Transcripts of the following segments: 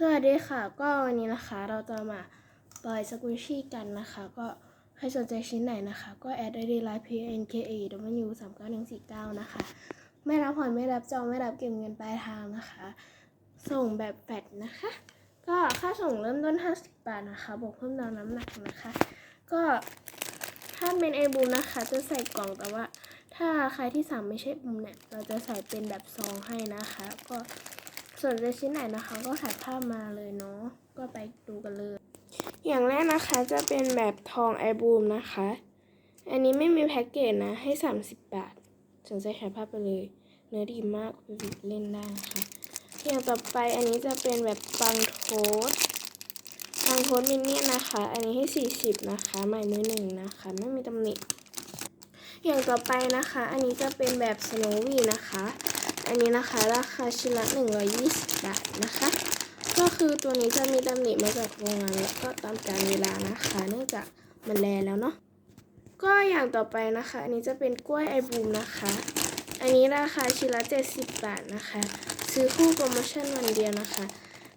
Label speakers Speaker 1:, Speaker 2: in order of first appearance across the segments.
Speaker 1: สวัสดีค่ะ ก็วันนี้นะคะเราจะมาปล่อยสกุชชี่กันนะคะ ก็ใครสนใจชิ้นไหนนะคะ ก็แอดไอดีไลน์ p n k a w 3 9 1 4 9นะคะ ไม่รับผ่อนไม่รับจองไม่รับเก็บเงินปลายทางนะคะ ส่งแบบแฟดนะคะ ก็ค่าส่งเริ่มต้น50บาทนะคะ บวกเพิ่มดาวน้ำหนักนะคะ ก็ถ้าเป็นไอบูนะคะ จะใส่กล่องแต่ว่า ถ้าใครที่สั่งไม่ใช่บูมเนี่ยเราจะใส่เป็นแบบซองให้นะคะ ก็ ส่วนจะชิ้นไหนนะคะ ก็ถ่ายภาพมาเลยเนาะก็ไปดูกันเลย อย่างแรกนะคะจะเป็นแบบทองไอบูมนะคะ อันนี้ไม่มีแพ็กเกจนะให้ 30 บาทสนใจถ่ายภาพไปเลย เนื้อดีมากไปบิดเล่นได้นะคะอย่างต่อไปอันนี้จะเป็นแบบปังโทสปังโทสมินเนี่ยนนะคะ อันนี้ให้ 40 นะคะ ใหม่มือหนึ่งนะคะ ไม่มีตำหนิอย่างต่อไปนะคะ อันนี้จะเป็นแบบสโนวี่นะคะ อันนี้นะคะ ราคาชิ้นละ120 บาทนะคะ ก็คือตัวนี้จะมีตำหนิมาจากโรงงานแล้วก็ตามกาลเวลานะคะ เนื่องจากมันแลแล้วเนาะก็อย่างต่อไปนะคะ อันนี้จะเป็นกล้วยไอบูมนะคะ อันนี้ราคาชิ้นละ70 บาทนะคะ ซื้อคู่โปรโมชั่นวันเดียวนะคะ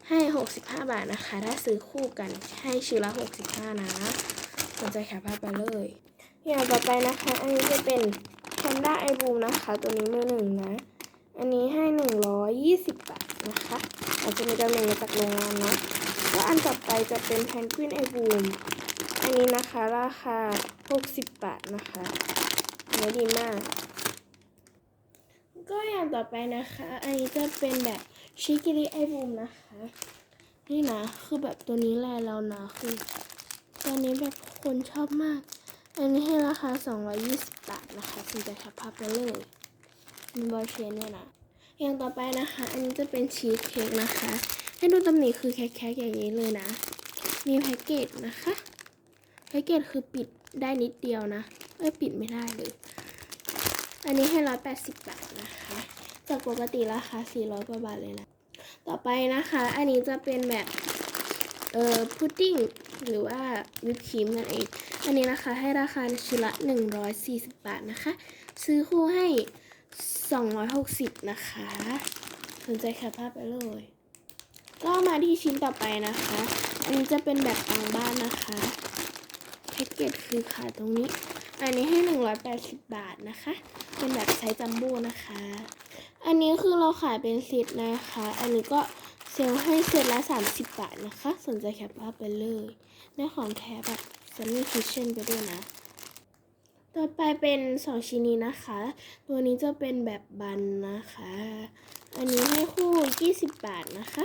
Speaker 1: ให้ 65 บาทนะคะ ถ้าซื้อคู่กันให้ชิ้นละ 65 นะสนใจแคปภาพไปเลยอย่างต่อไปนะคะ อันนี้จะเป็นแพนด้าไอบูมนะคะ ตัวนี้มือหนึ่งนะ อันนี้ให้120บาทนะคะอาจจะมีดาวหนึ่งมาจากโรงงานเนาะแล้วอันต่อไปจะเป็นแพนกวินไอบูมอันนี้นะคะราคา60บาทนะคะเนื้อดีมาก ก็อย่างต่อไปนะคะ อันนี้จะเป็นแบบชิกิริไอบูมนะคะ นี่นะคือแบบตัวนี้แหละเรานะคือตอนนี้แบบคนชอบมาก อันนี้ให้ราคา 220 บาทนะคะคุณจะแคปภาพไปเลย มีบอลเชนเนี่ยนะอย่างต่อไปนะคะ อันนี้จะเป็นชีสเค้กนะคะ ให้ดูตำหนิคือแคกๆอย่างนี้เลยนะ มีแพ็กเกจนะคะแพ็กเกจคือปิดได้นิดเดียวนะเอ้ยปิดไม่ได้เลย อันนี้ให้ร้อยแปดสิบบาทนะคะ จากปกติราคาสี่ร้อยกว่าบาทเลยนะ ต่อไปนะคะ อันนี้จะเป็นแบบเอ่อพุดดิ้งหรือว่าวิปครีมนั่นเอง อันนี้นะคะให้ราคาชิ้นละ140 บาทนะคะ ซื้อคู่ให้ 260 นะคะ สนใจแคปภาพไปเลย ก็มาที่ชิ้นต่อไปนะคะ อันนี้จะเป็นแบบต่างบ้านนะคะแพ็กเกจคือขายตรงนี้ อันนี้ให้ 180 บาทนะคะ เป็นแบบไซส์จัมโบ้นะคะ อันนี้คือเราขายเป็นเซตนะคะ อันนี้ก็เซลให้เซตละ 30 บาทนะคะ สนใจแคปภาพไปเลย ได้ของแท้แบบซันนี่คิชเช่นไปด้วยนะ ต่อไปเป็นสองชิ้นนี้นะคะ ตัวนี้จะเป็นแบบบันนะคะ อันนี้ให้คู่20 บาทนะคะ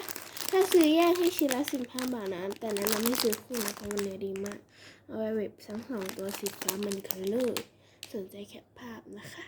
Speaker 1: ถ้าซื้อแยกให้ชิ้นละ15 บาทนะ แต่แนะนำให้ซื้อคู่นะเพราะมันเนื้อดีมาก เอาไว้แบบทั้งสองตัวสีฟ้ามันคันเลยสนใจแคปภาพนะคะ